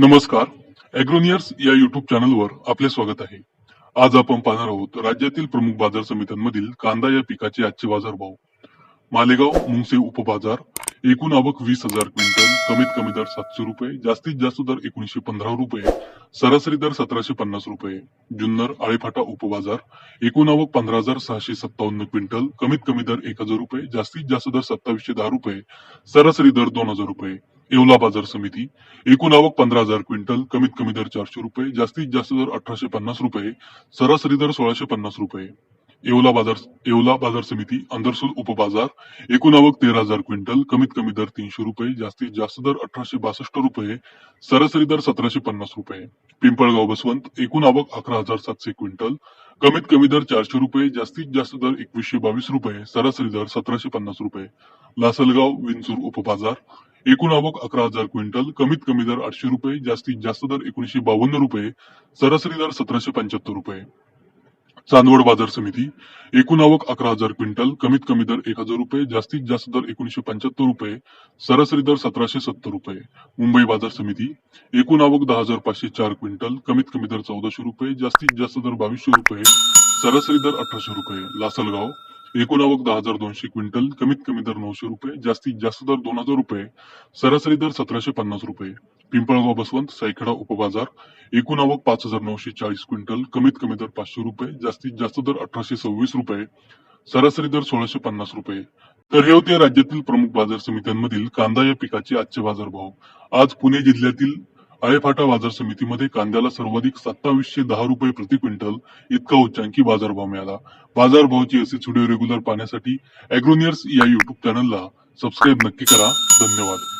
नमस्कार. अॅग्रोनियर्स या युट्यूब चॅनलवर आपले स्वागत आहे. आज आपण पाहणार आहोत राज्यातील प्रमुख बाजार समित्यांमधील कांदा या पिकाचे आजचे बाजार भाव. मालेगाव मुंगसे उपबाजार एकूण आवक वीस हजार क्विंटल कमीत कमी दर सातशे रुपये जास्तीत जास्त दर एकोणीशे पंधरा रुपये सरासरी दर सतराशे पन्नास रुपये. जुन्नर आळेफाटा उपबाजार एकूण आवक पंधरा हजार सहाशे सत्तावन्न क्विंटल कमीत कमी दर एक हजार रुपये जास्तीत जास्त दर सत्तावीसशे दहा रुपये सरासरी दर दोन हजार रुपये. येवला बाजार समिती एकूण आवक पंधरा हजार क्विंटल कमीत कमी दर चारशे रुपये जास्तीत जास्त दर अठराशे पन्नास रुपये सरासरी दर सोळाशे पन्नास रुपये. येवला बाजार येवला बाजार समिती अंदरसूल उपबाजार एकूण आवक तेरा हजार क्विंटल कमीत कमी दर तीनशे रुपये जास्तीत जास्त दर अठराशे बासष्ट रुपये सरासरी दर सतराशे पन्नास रुपये. पिंपळगाव बसवंत एकूण आवक अकरा हजार सातशे क्विंटल कमीत कमी दर चारशे रुपये जास्तीत जास्त दर एकवीसशे बावीस रुपये सरासरी दर सतराशे पन्नास रुपये. लासलगाव विंचूर उपबाजार एकूण आवक अकरा हजार क्विंटल कमीत कमी दर आठशे रुपये जास्तीत जास्त दर एकोणीशे बावन्न रुपये सरासरी दर सतराशे पंच्याहत्तर रुपये. चांदवड बाजार समिती एकूण आवक अकरा हजार क्विंटल कमीत कमी दर एक हजार रुपये जास्तीत जास्त दर एकोणीशे पंच्याहत्तर रुपये सरासरी दर सतराशे सत्तर रुपये. मुंबई बाजार समिती एकूण आवक दहा हजार पाचशे चार क्विंटल कमीत कमी दर चौदाशे रुपये जास्तीत जास्त दर बावीसशे रुपये सरासरी दर अठराशे रुपये. लासलगाव एकूण आवक दहा हजार दोनशे क्विंटल कमीत कमी दर नऊशे रुपये जास्तीत जास्त दर दोन हजार रुपये सरासरी दर सतराशे पन्नास रुपये. पिंपळगाव बसवंत सायखेडा उपबाजार एकूण आवक पाच हजार नऊशे चाळीस क्विंटल कमीत कमी दर पाचशे रुपये जास्तीत जास्त दर अठराशे सव्वीस रुपये सरासरी दर सोळाशे पन्नास रुपये. तर हे होते राज्यातील प्रमुख बाजार समित्यांमधील कांदा या पिकाचे आजचे बाजारभाव. आज पुणे जिल्ह्यातील आळेफाटा बाजार समितीमध्ये कांद्याला सर्वाधिक सत्तावीसशे दहा रुपये प्रति क्विंटल इतका उच्चांकी बाजारभाव मिळाला. बाजारभावाची असेच व्हिडिओ रेग्युलर पाहण्यासाठी अॅग्रोनियर्स या युट्यूब चॅनलला सबस्क्राईब नक्की करा. धन्यवाद.